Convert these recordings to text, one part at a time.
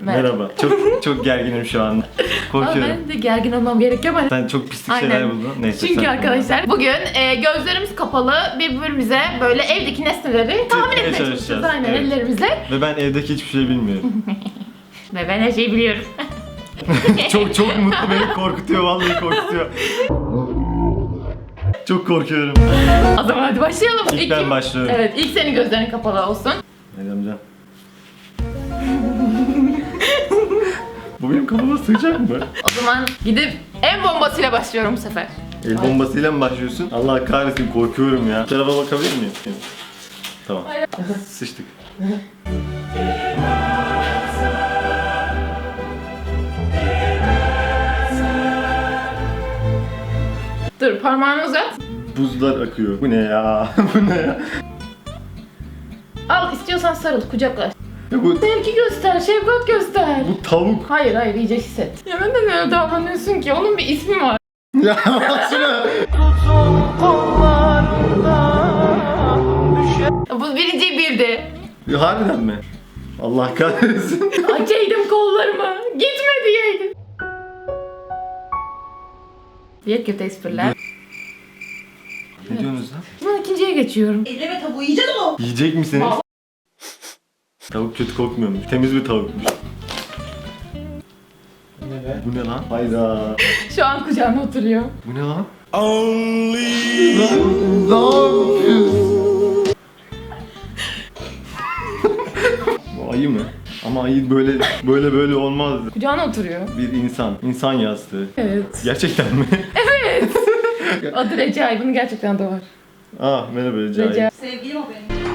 Merhaba. Çok çok gerginim şu an. Ama Korkuyorum. ben de gergin olmam gerekiyor ama Sen çok pislik Aynen. şeyler buldun. Neyse. Çünkü sen- arkadaşlar bugün e, gözlerimiz kapalı birbirimize böyle evdeki nesneleri tahmin etmeye çalışacağız. çalışacağız. Aynen Evet. ellerimizle. Ve ben evdeki hiçbir şey bilmiyorum. Ve ben her şeyi biliyorum. çok çok mutlu beni korkutuyor vallahi korkutuyor. Çok korkuyorum. o zaman hadi başlayalım. İlk ben başlıyorum. Evet ilk senin gözlerin kapalı olsun. Ne amca? Bu benim kafama sığacak mı? O zaman gidip en bombasıyla başlıyorum bu sefer. El bombasıyla mı başlıyorsun? Allah kahretsin korkuyorum ya. Tarafa bakabilir miyim? Tamam. Sıçtık. Dur parmağını uzat. Buzlar akıyor. Bu ne ya? Bu ne ya? Al istiyorsan sarıl kucaklaş. Ya bu, Sevgi göster, şefkat göster. bu tavuk. Hayır hayır iyice hisset. Ya neden öyle davranıyorsun ki? Onun bir ismi var. Ya baksana. Bu birinci birdi. Ya Harbiden mi? Allah kahretsin. Açaydım kollarımı. Gitme diyeydim. Diğer kötü espriler. ne diyorsunuz lan? Ben ikinciye geçiyorum. Elleme tavuğu yiyeceğiz ama. Yiyecek misiniz? Tavuk kötü kokmuyormuş. Temiz bir tavukmuş. Bu ne lan? Hayda. Şu an kucağına oturuyor. Bu ne lan? Only ne? Bu ayı mı? Ama ayı böyle böyle böyle olmazdı. Kucağına oturuyor. Bir insan, insan yastığı. Evet. Gerçekten mi? Adı Recai. Bunu gerçekten de var. ah merhaba Recai. Recai. Sevgilim o benim.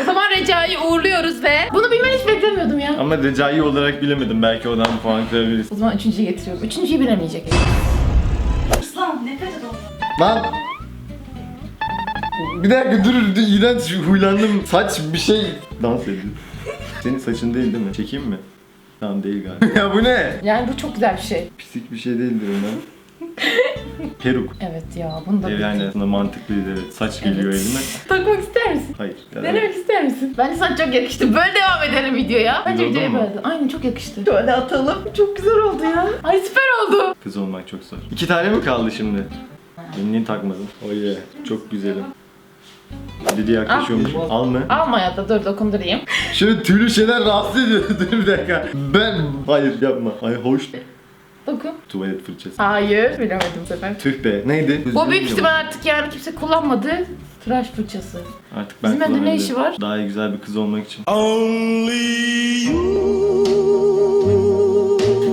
O zaman Recai'yi uğurluyoruz ve bunu bilmeni hiç beklemiyordum ya. Ama Recai olarak bilemedim. Belki odan puan kırabiliriz. O zaman üçüncüyü getiriyorum. Üçüncüyü bilemeyecek. Islan nefret et ondan. Lan! Bir dakika dur, dur iğrenç huylandım. Saç bir şey dans ediyor. Senin saçın değil değil mi? Çekeyim mi? Tamam değil galiba. ya bu ne? Yani bu çok güzel bir şey. Pislik bir şey değildir umarım. Peruk. Evet ya bunu da Ev yani aslında mantıklıydı evet. Saç geliyor Evet. elime. Takmak ister misin? Hayır. Ya, Denemek ister misin? Bence sana çok yakıştı. Böyle devam edelim videoya. Bence Güzel oldu videoya mu? böyle. Aynen çok yakıştı. Şöyle atalım. Çok güzel oldu ya. Ay süper oldu. Kız olmak çok zor. İki tane mi kaldı şimdi? Niye takmadım? Oh yeah. Çok güzelim. Dedi yaklaşıyormuş. Al mı? Alma ya da dur dokundurayım. Şöyle tüylü şeyler rahatsız ediyor. dur bir dakika. Ben... Hayır yapma. Ay hoş. Dokun. Tuvalet fırçası. Hayır bilemedim bu sefer. Tüh be. Neydi? Bu büyük ihtimal artık yani kimse kullanmadı. Tıraş fırçası. Artık ben Bizim evde ne kullanabilirim. işi var? Daha iyi güzel bir kız olmak için.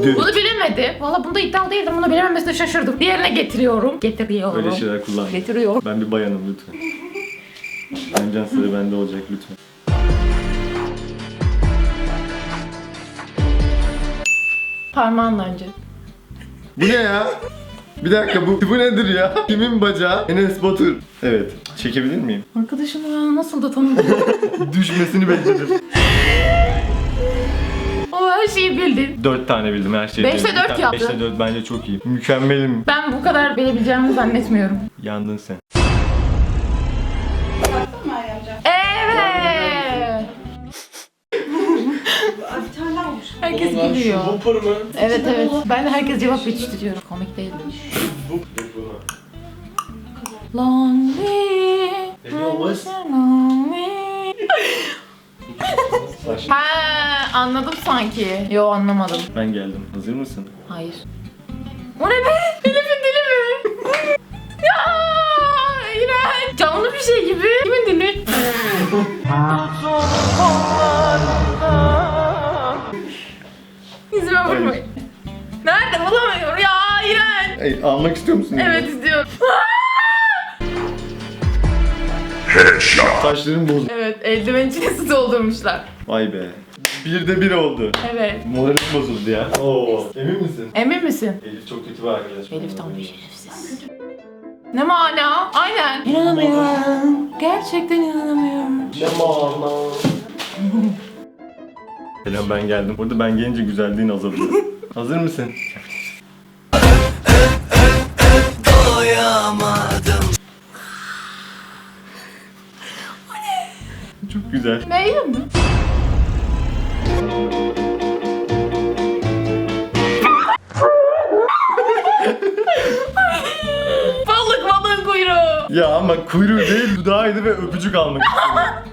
Düh. Bunu bilemedi. Valla bunda iddialı değildim. Bunu bilememesine şaşırdım. Diğerine getiriyorum. Getiriyorum. Öyle şeyler kullan. Getiriyorum. Ben bir bayanım lütfen. Bence sıra bende olacak lütfen. Parmağınla önce. Bu ne ya? Bir dakika bu bu nedir ya? Kimin bacağı? Enes Batur. Evet. Çekebilir miyim? Arkadaşım ya nasıl da tanıdım. Düşmesini bekledim. o her şeyi bildin. 4 tane bildim her şeyi. Beşte dört yaptın. 5'te 4 bence çok iyi. Mükemmelim. Ben bu kadar bilebileceğimi zannetmiyorum. Yandın sen. Ay bir tane daha olmuş. Herkes Ulan şu gülüyor. Mı? Evet evet. Ben de herkes cevap yetiştiriyorum. Komik değil. Lonely. Anyways. lonely. ha anladım sanki. Yo anlamadım. Ben geldim. Hazır mısın? Hayır. O ne be? Elif'in dili mi? ya iğrenç. Canlı bir şey gibi. Kimin dili? Yüzüme vurmayın. Nerede bulamıyorum ya iğrenç. Ey, almak istiyor musun? Evet istiyorum. Saçlarım bozuldu. evet eldiven içine su doldurmuşlar. Vay be. Bir de bir oldu. Evet. Moralim bozuldu ya. Oo. Emin misin? Emin misin? Elif çok kötü bir arkadaş. Elif tam bir şerefsiz. Ne mana? Aynen. İnanamıyorum. Gerçekten inanamıyorum. Ne mana? Selam ben geldim. Burada ben gelince güzelliğin azalıyor. Hazır mısın? Çok güzel. Beğendin mi? Balık balığın kuyruğu. Ya ama kuyruğu değil dudağıydı ve öpücük almak istedim.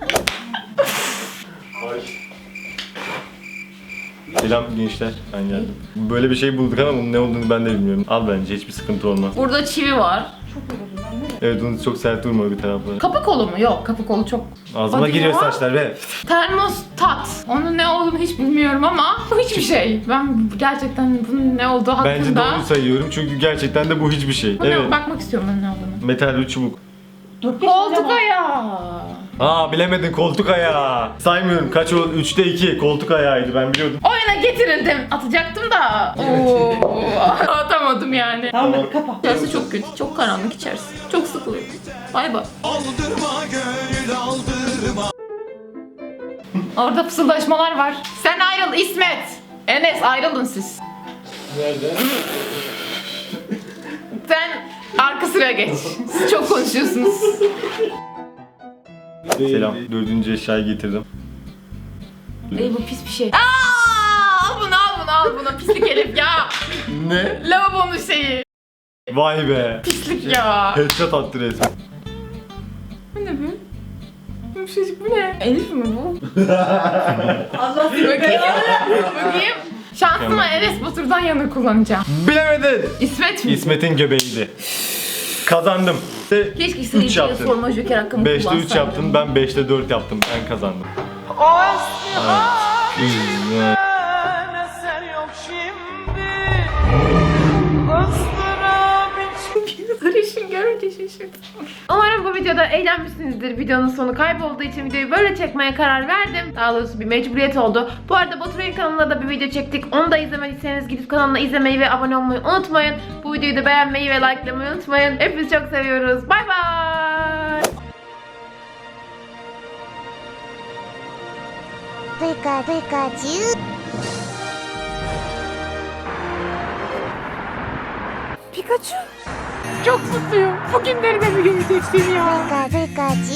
Selam gençler, ben geldim. Böyle bir şey bulduk ama bunun ne olduğunu ben de bilmiyorum. Al bence, hiçbir sıkıntı olmaz. Burada çivi var. Çok yoruldum ben nereye? Evet, onu çok sert vurma bir taraflara. Kapı kolu mu? Yok kapı kolu çok. Ağzıma Hadi giriyor ya. saçlar be. Termostat. Onun ne olduğunu hiç bilmiyorum ama bu hiçbir şey. Ben gerçekten bunun ne olduğu hakkında... Bence doğru sayıyorum çünkü gerçekten de bu hiçbir şey. Bu ne? Evet. Bakmak istiyorum ben ne olduğunu. Metal bir çubuk. Koltuk ayağı. Aa bilemedin koltuk ayağı. Saymıyorum kaç o? 3'te 2 koltuk ayağıydı ben biliyordum. Oyuna getirildim. Atacaktım da. Oo, atamadım yani. Tamam Tamam. hadi kapa. İçerisi çok kötü. Çok karanlık içerisi. Çok sıkılıyor. Bay bay. Orada fısıldaşmalar var. Sen ayrıl İsmet. Enes ayrılın siz. Nerede? Sen arka sıraya geç. Siz çok konuşuyorsunuz. Selam. Dördüncü eşyayı getirdim. Ey bu pis bir şey. Aa, al bunu al bunu al bunu pislik herif ya. Ne? Lavabonun şeyi. Vay be. Pislik ya. Headshot attı resmen. Bu ne bu? Yumuşacık bu ne? Elif mi bu? Allah seni Bakayım. Bakayım. Şansıma Enes Batur'dan yana kullanacağım. Bilemedin. İsmet mi? İsmet'in göbeğiydi. Kazandım. Keşke 3 seyirciye yaptın. sorma joker hakkımı 5'te 3 kullansaydım. yaptın, ben 5'te 4 yaptım. Ben kazandım. Evet. Sarışın görünce şaşırdım. Umarım bu videoda eğlenmişsinizdir. Videonun sonu kaybolduğu için videoyu böyle çekmeye karar verdim. Daha doğrusu bir mecburiyet oldu. Bu arada Baturay'ın kanalına da bir video çektik. Onu da izlemediyseniz gidip kanalına izlemeyi ve abone olmayı unutmayın. Bu videoyu da beğenmeyi ve likelamayı unutmayın. Hepinizi çok seviyoruz. Bay bay. Pika Pikachu, Pikachu. Çok mutluyum. Bugünleri de mi göreceksin ya? Pika Pikachu.